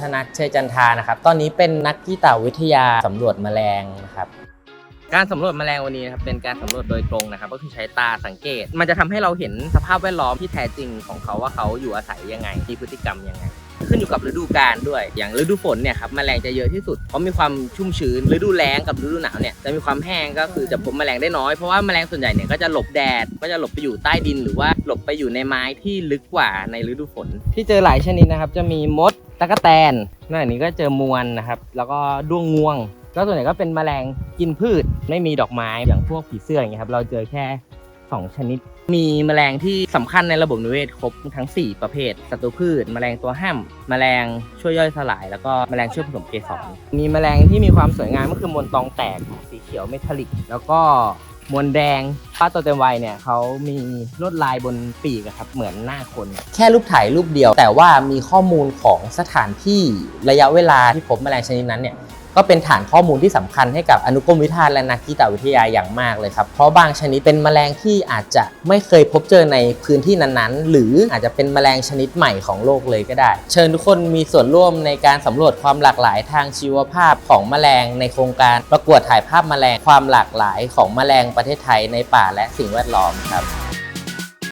ธนัทเชยจันทานะครับ ตอนนี้เป็นนักกีตวิทยาสำรวจแมลงนะครับ การสำรวจแมลงวันนี้นะครับเป็นการสำรวจโดยตรงนะครับ ก็คือใช้ตาสังเกต มันจะทำให้เราเห็นสภาพแวดล้อมที่แท้จริงของเขาว่าเขาอยู่อาศัยยังไงมีพฤติกรรมยังไง ขึ้นอยู่กับฤดูกาลด้วย อย่างฤดูฝนเนี่ยครับแมลงจะเยอะที่สุดเพราะมีความชุ่มชื้นฤดูแล้งกับฤดูหนาวเนี่ยจะมีความแห้งก็คือจะพบแมลงได้น้อยเพราะว่าแมลงส่วนใหญ่เนี่ยก็จะหลบแดดก็จะหลบไปอยู่ใต้ดิน หรือว่าหลบไปอยู่ในไม้ที่ลึกกว่าในฤดูฝน ที่เจอหลายชนิดนะครับจะมีมด ตะกแตนนอกจากนี้ก็เจอมวลนะครับ แล้วก็ด้วงงวงก็ส่วนใหญ่ก็เป็นแมลงกินพืช ไม่มีดอกไม้อย่างพวกผีเสื้ออย่างเงี้ยครับ เราเจอแค่ 2 ชนิด มีแมลงที่สำคัญในระบบนิเวศครบทั้ง 4 ประเภท ศัตรูพืช แมลงตัวห้ามแมลงช่วยย่อยสลาย แล้วก็แมลงช่วยผสมเกสร มีแมลงที่มีความสวยงามก็คือมวลตองแตกสีเขียวเมทัลลิก แล้วก็มวลแดงาตัวเต็มวัยเนี่ยเขามีลวดลายบนปีกอะครับเหมือนหน้าคนแค่รูปถ่ายรูปเดียว แต่ว่ามีข้อมูลของสถานที่ระยะเวลาที่พบแมลงชนิดนั้นเนี่ยก็เป็นฐานข้อมูลที่สำคัญให้กับอนุกรมวิทยาและนักกีตวิทยาอย่างมากเลยครับ เพราะบางชนิดเป็นแมลงที่อาจจะไม่เคยพบเจอในพื้นที่นั้นๆ หรืออาจจะเป็นแมลงชนิดใหม่ของโลกเลยก็ได้ เชิญทุกคนมีส่วนร่วมในการสำรวจความหลากหลายทางชีวภาพของแมลงในโครงการประกวดถ่ายภาพแมลงความหลากหลายของแมลงประเทศไทยในป่าและสิ่งแวดล้อมครับ